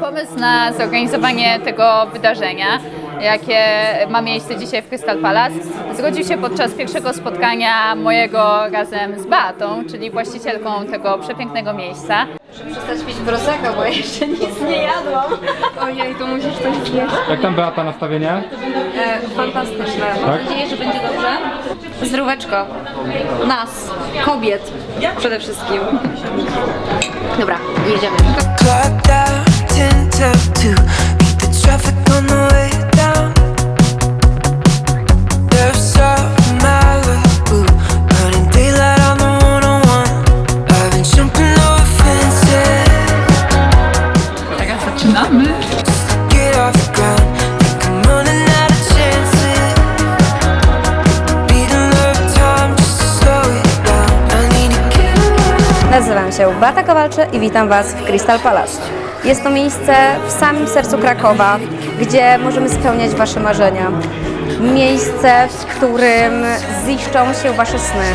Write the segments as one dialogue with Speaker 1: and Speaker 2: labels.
Speaker 1: Pomysł na zorganizowanie tego wydarzenia, jakie ma miejsce dzisiaj w Crystal Palace, zrodził się podczas pierwszego spotkania mojego razem z Beatą, czyli właścicielką tego przepięknego miejsca.
Speaker 2: Przestać pić brosaka, bo jeszcze nic nie jadłam. Ojej, to musisz coś zjeść.
Speaker 3: Jak tam Beata nastawienie?
Speaker 2: E, fantastyczne. Mam
Speaker 3: Tak?
Speaker 2: nadzieję, że będzie dobrze. Zdróweczko. Nas, kobiet przede wszystkim. Dobra, jedziemy.
Speaker 4: Clocked out, away.
Speaker 5: Nazywam się Bata Kowalczy i witam Was w Crystal Palace. Jest to miejsce w samym sercu Krakowa, gdzie możemy spełniać Wasze marzenia. Miejsce, w którym ziszczą się Wasze sny.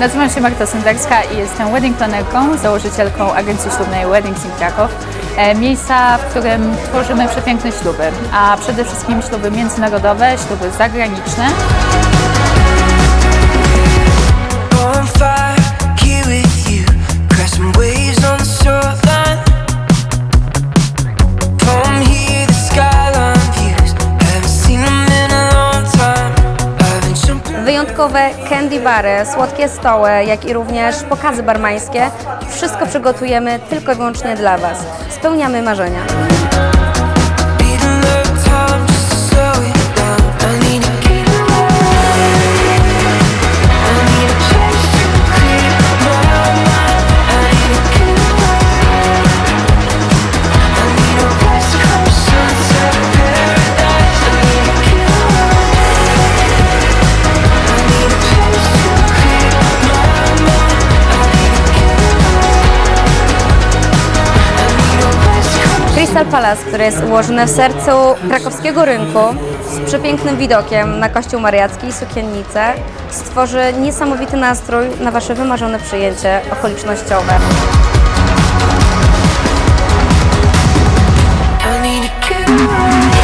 Speaker 1: Nazywam się Marta Senderska i jestem wedding planerką, założycielką agencji ślubnej Weddings in Kraków. E, Miejsca, w którym tworzymy przepiękne śluby, a przede wszystkim śluby międzynarodowe, śluby zagraniczne.
Speaker 5: Wyjątkowe candy bary, słodkie stoły, jak i również pokazy barmańskie. Wszystko przygotujemy tylko i wyłącznie dla Was. Spełniamy marzenia. Crystal Palace, które jest ułożone w sercu krakowskiego rynku z przepięknym widokiem na Kościół Mariacki i Sukiennicę, stworzy niesamowity nastrój na Wasze wymarzone przyjęcie okolicznościowe.
Speaker 4: I need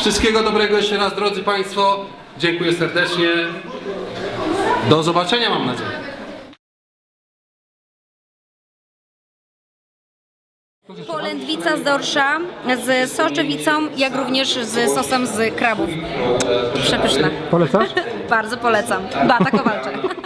Speaker 6: Wszystkiego dobrego jeszcze raz, drodzy Państwo. Dziękuję serdecznie. Do zobaczenia, mam nadzieję.
Speaker 5: Polędwica z dorsza z soczewicą, jak również z sosem z krabów. Przepyszne.
Speaker 3: Polecasz?
Speaker 5: Bardzo polecam. Bata Kowalczyk.